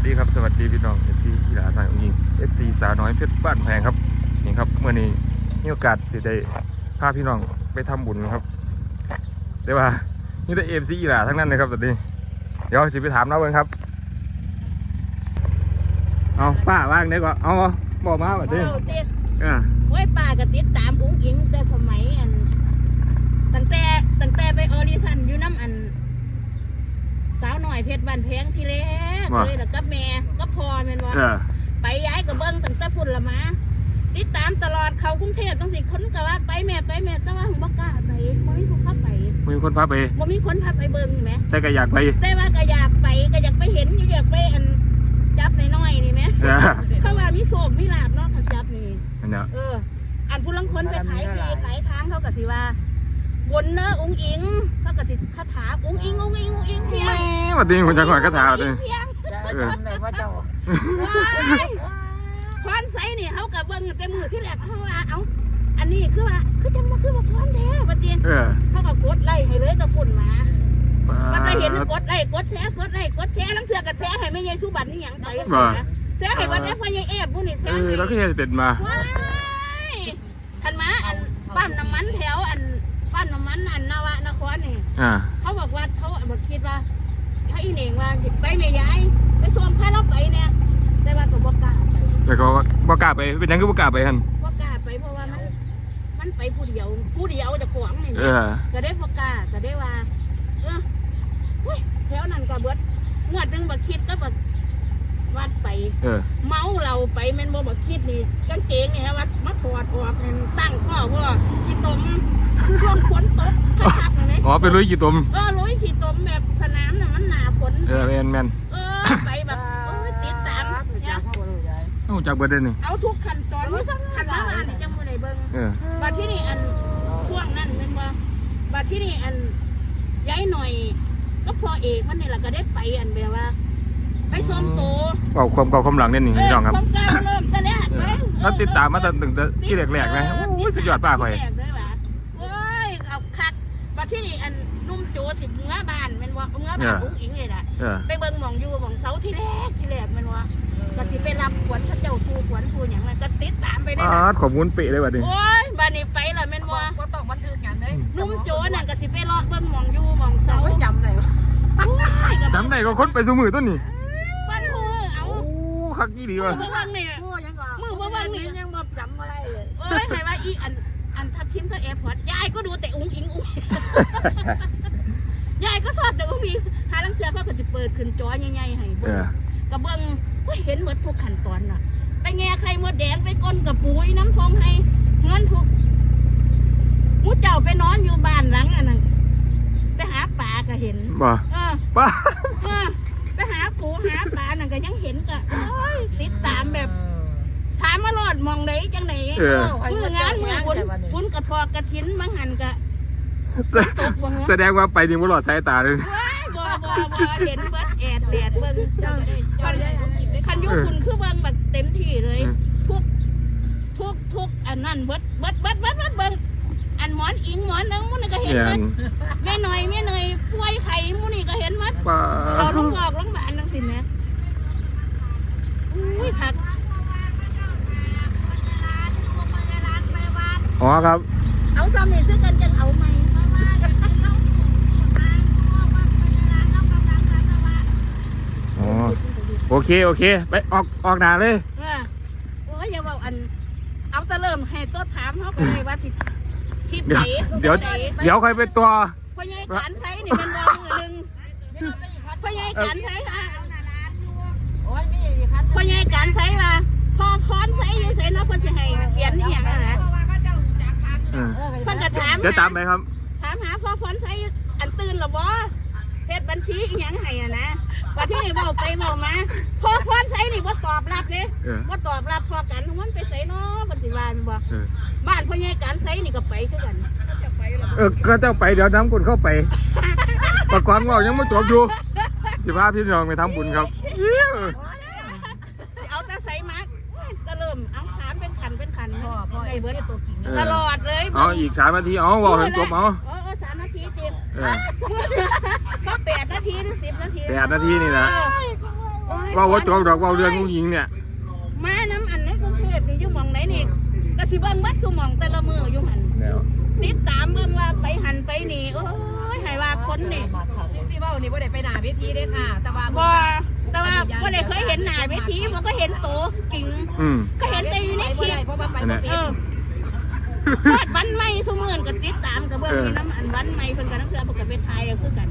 วัสดีครับสวัสดีพี่น้อง FC กีฬาทางอุ้งยิง FC สาวน้อยเพชรบ้านแพงครับนี่ครับเมื่อนี้มีโอกาสสิได้พาพี่น้องไปทำบุญครับแต่ว่านี่แต่ FC กีฬาทั้งนั้นเลยครับตอนนี้เดี๋ยวสิไปถามน้าเบิ้งครับเอาป้าว่างได้ก็เอาเอาบอกมาแบบนี้เราเต้นอ่าไว้ป้าก็ติดตามอุ้งอิงแต่สมัยอันตั้งแต่ตั้งแต่ไปออดิชั่นอยู่น้ำอัน สาวหน่อยเพชรบ้านแพงที่แรกเลยแล้วก็แม่ก็พอแม่นว่าเออไปย้ายกับเบิ้งตั้งแต่พุ่นละมาติดตามตลอดเขากรุงเทพต้องสิคนก็ว่าไปแม่ไปแม่แต่ว่าผมบ่กล้าไปบ่มีคนพาไปมีคนพาไปบ่มีคนพาไปเบิ้งแหมแต่ก็อยากไปแต่ว่าก็อยากไปก็อยากไปเห็นอยู่อยากไปอันจับน้อยๆนี่แหมเออเขาว่ามีโศกมีลาบเนาะเขาจับนี่อันเนี้ยเอออันผู้ลังคนไปขายทีขายทางเขาก็สิว่า บนเนออุ้งอิงเขาก็สิคาถาอุ้งอิงอุ้งอิงอุ้งอิงเพียงวันนี้ผมจะขอคาถาเลอุ้ยงอิงเพียงจะจำได้ว่าเจ้าว้ายพรไซนี่เขากับเบิ้งแต่มือที่แรกเขาว่าเอ้าอันนี้คือว่าคือจังมาคือว่าพรแท้บัดนี้เออเขาก็กดไล่ให้เลยตะฝุ่นมามันก็เห็นกดไล่กดแชร์กดไล่กดแชร์ลังเถื่อกับแชร์ให้ไม่ยายสุบันนี่หยังไปนะแชร์ให้วันนี้พ่อยายเอฟผู้นี่แชเอร์อให้ แล้วก็เห็นเป็นมา ว้ายทันมาอันปั๊มน้ำมันแถวอัน ปั๊มน้ำมันอันนาวะนครนี่อ่า เขาบอกว่าเขาบอกคิดว่าถ้าอีเหน่งว่าไปแม่ยายไปส่งพาเราไปเนี่ยแต่ว่าก็บ่กล้าไปแล้วก็บ่กล้าไปเป็นหยังก็บ่กล้าไปฮันบ่กล้าไปเพราะว่ามันมันไปผู้เดียว ผู้เดียวจะขวางนี่เออ ก็ได้บ่กล้าก็ได้ว่าเออเฮ้ยแถวนั้นก็เบิดงวดหนึงบ่คิดก็บ่ วัดไปเออ เมาเราไปแม่นบ่บ่คิดนี่กางเกงนี่ฮะว่ามาถอดออกนั่นตั้งข้อว่าขี้ตมช่วงฝนตกคักๆเลยอ๋อไปลุยกี่ตุ่มเออลุยขี้ตมแบบสนามน่ะมันหนาฝนเออแมนแมนเออไปแบบโอ้ยติดตามเนี่ยเอ้าจากเบิดเด้นี่เอาทุกขั้นตอนว่าขั้นมาบ้านนี่จังบ่ได้เบิ่งเออบัดที่นี่อันช่วงนั้นแม่นว่าบัดที่นี่อันย้ายหน่อย ก็พอเอกมันนี่แหละก็ได้ไปอันแบบว่า ไปซ้อมโตเอาความเก่าความหลังเนี่ยนี่พี่น้องครับเความกล้าเริ่มแต่แรกเลยถ้าติดตามมาตั้งแต่ที่แรกๆนะโอ้ยสุดยอดป้าข่อยที่แรกเลยว่ะโอ้ยเอาคักบัดที่นี่อันนุ่มโจสิเมื่อบ้านแม่นว่าเมื่อบ้านอุ้งอิงเลยน่ะเออไปเบิ่งหมองอยู่หมองเสาที่แรกที่แรกแมันว่าก็สิไปรับขวัญพระเจ้าสู่ขวัญสู่หยังนั้นก็ติดตามไปได้อานะข้อมูลเป๊ะเลยบัดนี้โอ้ยบ้านนี้ไปละแม่นว่าว่าต้องบันทึกอย่างเลยนุ่มโจนั่นก็สิไปเลาะเบิ่งหมองอยู่หมองเสาเขาจำได้ว่าโอ้ยก็จำได้ก็คนไปสู่มือต้นนี่ บ้านหูเอา โอ้ คักยี่ดีมือว่ะบ่เบิ่งนี่มือยังก่อมือว่าวันนี้ยังบ่จำอะไรเลยโอ้ยใครว่าอีอันอันทับทิมก็แอร์พอร์ตยายก็ดูแต่อุ้งอิงอุ้งยายก็ชอบแต่อุ้งอิงหาลังเชือเขาก็สิเปิดขึ้นจอใหญ่ๆให้เอเบิ่งอกระเบื้องเฮ้ยเห็นหมดทุกขั้นตอนน่ะ ไปแง่ไข่มดแดงไปก้นกับปุ๋ยน้ำทองให้เงินทุกมูเจ้าไปนอนอยู่บ้านหลังอันนั้นไปหาปลาก็เห็น บ่เออ ป้าเออ ปหาปูหาปลานั่นก็ยังเห็นก็โอ้ยติดตามแบบ ถามมาโลดมองไหนจังไหนเออ มืองานมือบุญบุญกระทอกกระถินมังหันกะแสตกบ่เหรอแสดงว่าไปนี่บ่หลอดสายตาเลย ว้ายบ่บ่บ่เห็นเบิดแอดแดดเบิ่งคันคันอยุคุณคือเบิ่งแบบเต็มที่เลย ทุกทุกทุกอันนั้นเบิดเบิดเบิดเบิดเบิดเบิ่งอันหมอนอิงหมอนนึงมันนก็เห็นเนี่ยเบิดแม่หน่อยแม่หน่อยป่วยไข่มูนี่ก็เห็นหมัดป้า เราลงบอกลงบานจังสิแม่อุ้ ยคักอ๋อครับ เอาซ้ำนี่ซื้อกันจังเอาไหมอ๋อโอเค โอเค ไปออกออกหนาเลยเออโอ้ยอย่าบอกอัน เอาแต่เริ่มให้ตัวถามเขาไปเลยว่าสิคลิปเดี๋ไหยนวเดี๋ยวไหนเดี๋ยวค่อยไปตัวพ่อใหญ่การใช้นี่มันว่ามือหนึ่งพ่อใหญ่การใช้ค่ะโอ้ยมีอีกคัน พ่อใหญ่การใช้ว่าพ่อพรใช้อยู่ใส่เนาะเพิ่นสิให้เขียนนี่หยังนะเออเพิ่นก็ถามเดี๋ยวตามไปครับ ถามหาพ่อพรใช้อันตื่นหรอบ่เฮ็ดบัญชีอีหยังให้อะนะว่าที่นี่เว้าไปเว้ามาพ่อพรใช้นี่บ่ตอบรับเด้เออ บ่ตอบรับพอกันมันไปไสเนาะปฏิวัติบ่เออบ้านพ่อใหญ่การใช้นี่ก็ไปคือกัน เออก็เจ้าไปเดี๋ยวน้ำกุนเข้าไป ประกอบว่ายังไม่จบอยู่ สิพาพี่น้องไปทำบุญครับเอี้ยเอาแต่ใส่มัดก็เริ่มเอาขามเป็นขันเป็นขันพ่อพ่อไอ้เบิร์ดตัวกิ่งตลอดเลยเอาอีกสามนาทีเอาบอกให้จบเอาเออสามนาทีเต็มเออก็แปดนาทีหรือสิบนาทีแปดนาทีนี่นะเออโอ้ยยเว่าว่าจอกดอกเว่าเรื่องผู้หญิงเนี่ยมาน้ำอันในกรุงเทพนี่อยู่หมองไหนนี่ก็สิเบิ่งบัดสุหมองแต่ละมืออยู่หันแล้วติดตามเบิ่งว่าไปหันไปนี่โอ้ยให้ว่าคนนี่ ที่ที่ว่านี่บ่ได้ไปหน้าเวทีเด้ค่ะ แต่ว่าบ่แต่ว่าบ่ได้เคยเห็นหน้าเวทีบ่ก็เห็นโตกิ่งอืมก็เห็นแต่อยู่ในคลิปเพราะว่าไปบ่เป็เอนอวาดวันใหม่ซุมื้อก็ติดตามกับเบิ่งนี่น้ำอันวันใหม่เพิ่นก็นำเพื่อเพิ่นก็ไปถ่ายเอาคือกัน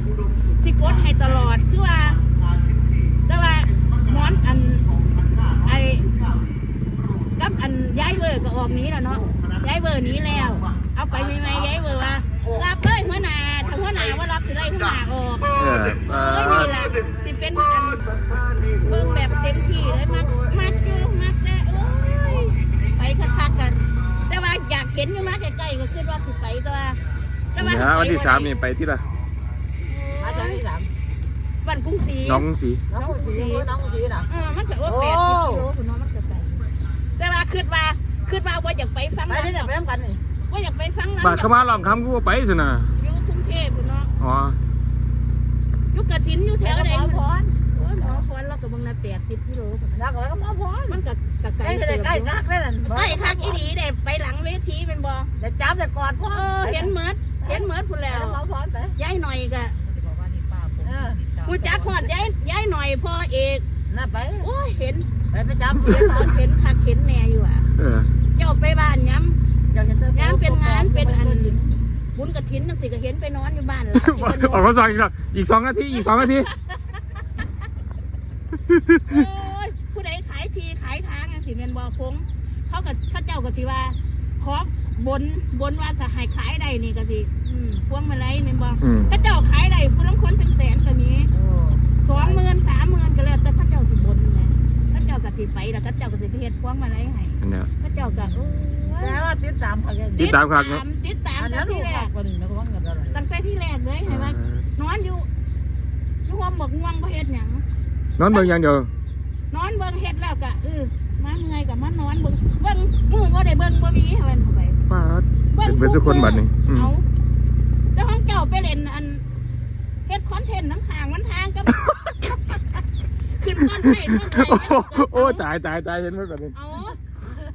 สิกดให้ตลอดคือว่าแต่ว่าหมอนอันไอกับอันย้ายเบอร์ก็ออกหนี้แล้วเนาะย้ายเบอร์หนี้แล้ว เอาไปใหม่ๆย้ายเบอร์ หนาออกเออเอ้ยนี่ล่ะสิเป็นอันเบิ่งแบบเต็มที่เลยมักมักอยู่มักแต่โอ้ยไปคักๆกัน แต่ว่าอยากเห็นอยู่มาใกล้ๆก็คิดว่าสิไปแต่ว่าแต่ว่าเนี่ยวันที่สามนี่ไปที่ละมาจากที่สามวันกรุงศรีน้องสีน้องกุศลน้องกุศลน่ะ เออมันก็ว่าแปดสิบกิโลคุณน้องมันก็ไกลแต่ว่าคิดว่าคิดว่าว่าอยากไปฟังไปที่ไหนไปน้ำกันนี่ว่าอยากไปฟังบาดเข้ามาลองคำกูว่าไปสินะอยู่กรุงเทพคุณเนาะอ๋อ อยู่กสินอยู่แถวไหนหมอพรโอ้ยหมอพรเราก็บางนาแปดสิบกิโลพุ่นนักก็หมอพรมันก็ก็ไกลใกล้เติจะบได้อยู่ใกล้นักเลยนั่นใกล้คักอีหลีเด็ไปหลังเวทีเป็นบ่ได้จับได้กอดพ่อเออเห็นเหมือดเห็นเหมือดพุ่นแล้วหมอพรไปย้ายหน่อยก็เออกูจักหอดย้ายย้ายหน่อยพ่อเอกน่าไปโอ้ยเห็นไปไปจับเห็นรถเห็นคักเห็นแหน่อยู่อะเออเจ้าไปบ้านย้ำอยากจะเจอย้ำเป็นงานเป็นอัน บุญกระถินจังสิก็เห็นไปนอนอยู่บ้านหลังที่เพิ่นออกมาสองอีกแล้วอีกสองนาทีอีกสองนาทีโอ้ยผู้ใดขายทีขายทางจังสิแม่นบ่พงเขาก็เขาเจ้าก็สิว่า ขอบนบนว่าจะให้ขายได้นี่ก็สิอืมพวงมาลัยแม่นบ่อืม เขาเจ้าขายได้ผู้ลางคนเป็นแสนก็มีสองหมื่นสามหมื่นก็แล้วแต่เขา สิไปแล้วเขาเจ้าก็สิไปเฮ็ดพวงมาลัยให้อันเนี้ยเขาเจ้าก็โอ้ยแต่ว่าติดตามเขาอย่างติดตามครับเนอะติดตามอันตั้นั้งนลูที่กแรฝากกคนนักร้องกันอะไรตั้งแต่ที่แรกเลยเห็นไหมนอนอยู่อยู่ห้องบอกง่วงบ่เฮ็ดหยัง นอนเบิ่งอย่างเดียวนอนเบิ่งเฮ็ดแล้วก็เออมาเมื่อยก็มานอนเบิ่งเบิ่งมือบ่ได้เบิ่งบ่มีให้มันเข้าไปป้าดเบิ่งเป็นเบิดทุกคนบัดนี้อืม เอาแต่ห้องเจ้าไปเล่นอันเฮ็ดคอนเทนต์น้ำค้างมันทางกับขึ้น ต้นไม้ต้นไม้โอ้โหโอ้ตายตายตายเห็นไหมแบบนี้เอา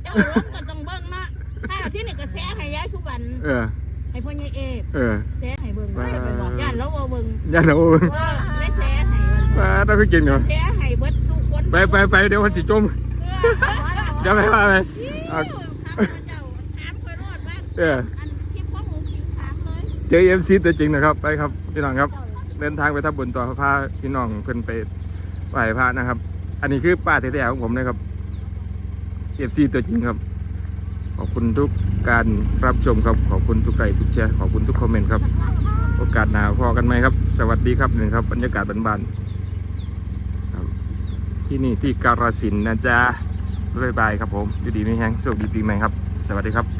เจ้าลงก็ต้องเบิ่งเนาะถ้าเอาที่นี่ก็แชร์ให้ยายสุวรรณเออ ให้พ่อใหญ่เอฟเออแชร์ให้เบิ่งว้าวย่านแล้วบ่เบิ่งอย่าหนูเออได้แชร์ให้มันป้าดต้องคือกินก่อนแชร์ให้เบิดทุกคนไปไปไปเดี๋ยวคนสิจมเดี๋ยวไปว่าไปเอาถามเจ้าถามคอยรอดว่าเอออันคลิปของหมูขิงถามเลยเจอเอ็มซีตัวจริงนะครับ ไปครับพี่น้องครับ เดินทางไปทับบุญต่อพาพี่น้องเพื่อนไป ไหว้พระนะครับ อันนี้คือป้าแท้ๆของผมนะครับเอฟซีตัวจริงครับ ขอบคุณทุกการรับชมครับ ขอบคุณทุกไลค์ทุกแชร์ ขอบคุณทุกคอมเมนต์ครับ โอกาสหนาพอกันไหมครับ สวัสดีครับหนึ่งครับบรรยากาศบ้านๆครับที่นี่ที่การสินธุ์นะจ๊ะบ๊ายบายครับผมอยู่ดีไม่แห้งโชคดีปีใหม่ครับ สวัสดีครับ